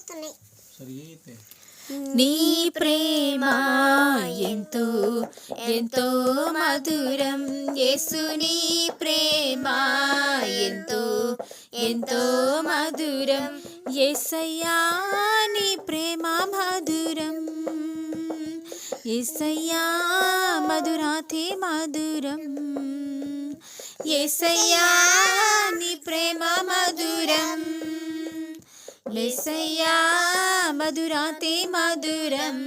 వస్తున్నాయి. నీ ప్రేమ ఎంతో ఎంతో మధురం. యేసు నీ ప్రేమ ఎంతో ఎంతో మధురం. యేసయ్యా నీ ప్రేమ మధురం. యేసయ్యా మధురాతి మధురం. యేసయ్యా నీ ప్రేమ మధురం. లేసయ్యా మధురాతి మధురం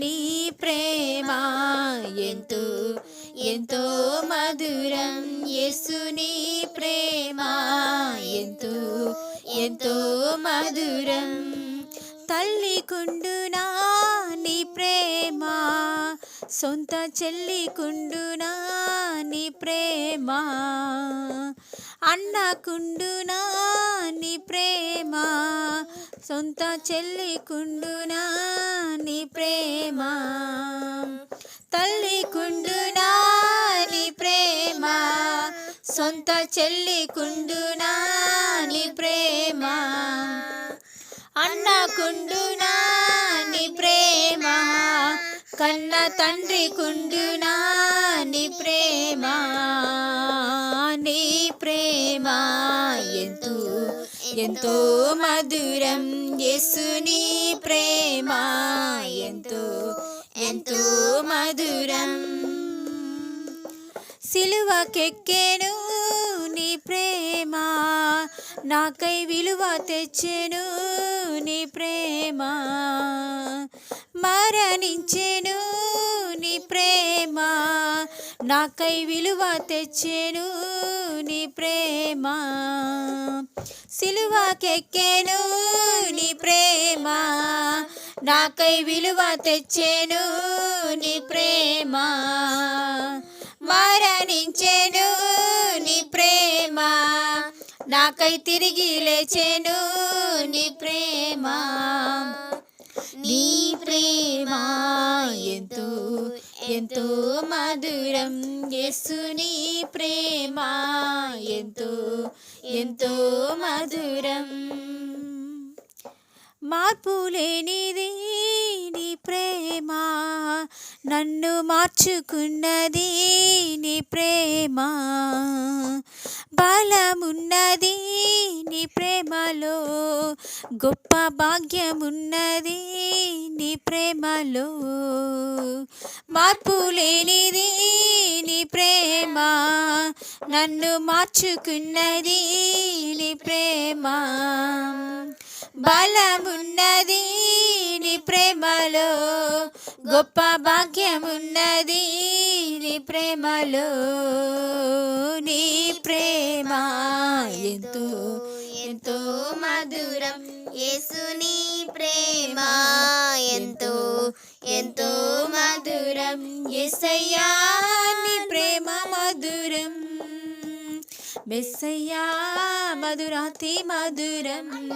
నీ ప్రేమ ఎంతో ఎంతో మధురం. యేసు నీ ప్రేమ ఎంతో ఎంతో మధురం. తల్లి కుండునా నీ ప్రేమ సొంత చెల్లి కుండునా నీ ప్రేమ? అన్న కుండునా నీ ప్రేమ? సొంత చెల్లి కుండునా నీ ప్రేమ? తల్లి కుండునా నీ ప్రేమ? సొంత చెల్లి కుండునా నీ ప్రేమ? అన్న కుండునా కన్న తండ్రి కుండునా నీ ప్రేమ నీ ప్రేమ ఎంతో ఎంతో మధురం యేసు నీ ప్రేమ ఎంతో ఎంతో మధురం. సిలువకెక్కెను నీ ప్రేమ నాకై విలువ తెచ్చెను నీ ప్రేమ. మరణించెను నీ ప్రేమ. నాకై విలువ తెచ్చెను నీ ప్రేమ. సిలువకెక్కెను నీ ప్రేమ. నాకై విలువ తెచ్చెను నీ ప్రేమ. మరణించెను నీ ప్రేమ. నాకై తిరిగి లేచెను నీ ప్రేమ. నీ ప్రేమ ఎంతో ఎంతో మధురం. యేసుని నీ ప్రేమ ఎంతో ఎంతో మధురం. మార్పు లేనిది నీ ప్రేమ నన్ను మార్చుకున్నది నీ ప్రేమ. బలమున్నది నీ ప్రేమలో గొప్ప భాగ్యమున్నది నీ ప్రేమలో. మార్పు లేనిది నీ ప్రేమ నన్ను మార్చుకున్నది నీ ప్రేమ. బలమున్నది నీ ప్రేమలో గొప్ప భాగ్యమున్నది నీ ప్రేమలో. నీ ప్రేమ ఎంతో ఎంతో మధురం. యేసుని ప్రేమ ఎంతో ఎంతో మధురం. ఎసయ్యా ప్రేమ మధురం. మెస్సయ్యా మధురాతి మధురం.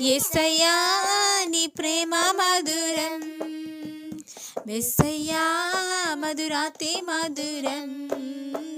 ఎసయ్యా నీ ప్రేమ మధురం. మెస్సయ్యా మధురాతి మధురం.